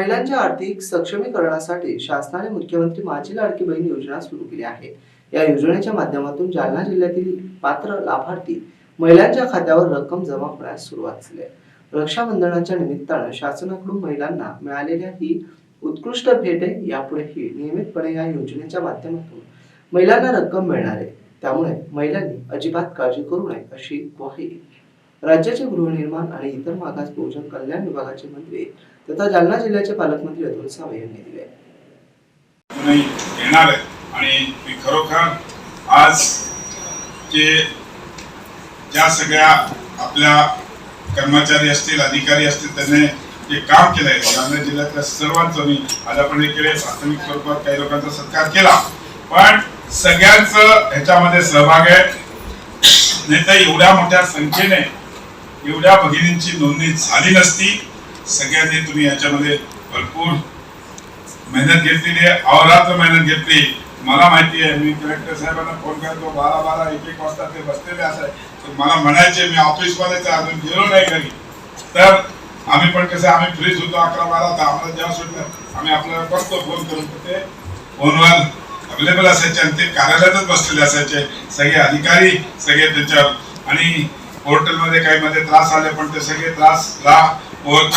महिलांच्या आर्थिक सक्षमीकरणासाठी शासनाने मुख्यमंत्री माझी लाडकी बहीण योजना सुरू केली आहे. या योजनेच्या माध्यमातून जालना जिल्ह्यातील पात्र लाभार्थी महिलांच्या खात्यावर रक्कम जमा होण्यास सुरुवात झाली आहे. रक्षाबंधनाच्या निमित्तानं शासनाकडून महिलांना मिळालेल्या ही उत्कृष्ट भेट आहे यापुढेही नियमितपणे या योजनेच्या माध्यमातून महिलांना रक्कम मिळणार आहे. त्यामुळे महिलांनी अजिबात काळजी करू नये अशी ग्वाही राज्याचे गृहनिर्माण आणि इतर मागास बहुजन कल्याण विभागाचे मंत्री तथा जालना जिल्ह्याचे पालकमंत्री अतुल सावे यांनी दिले. येणार आणि मी खरोखर आज जे ज्या सगळ्या आपल्या कर्मचारी असतील अधिकारी असतील त्यांनी जे काम केलंय जालना जिल्ह्यातल्या सर्वांचं मी आज आपण हे केले प्राथमिक स्वरूपात काही लोकांचा सत्कार केला. पण सगळ्यांचं ह्याच्यामध्ये सहभाग आहे. नाही तर एवढ्या मोठ्या संख्येने एवढ्या भगिनींची नोंदणी झाली नसती. सगळ्यांनी तुम्ही याच्यामध्ये भरपूर मेहनत घेतलेली आहे अवरात्र मेहनत घेतली. मला माहिती आहे मी कलेक्टर साहेबांना फोन करतो बारा बारा एक एक वाजता ते बसलेले असाय तर मला म्हणायचे मी ऑफिस मध्येच अजून गेलो नाही घरी. तर आम्ही पण कसं आम्ही फ्रीज होतो अकरा बारा तर आम्हाला जेव्हा सुटलं आम्ही आपल्याला बसतो फोन करून ते फोनवर अवेलेबल असायचे आणि ते कार्यालयातच बसलेले असायचे. सगळे अधिकारी सगळे त्याच्यावर आणि होटलमध्ये काही मध्ये त्रास आले पण ते सगळे त्रास ओव्हरकम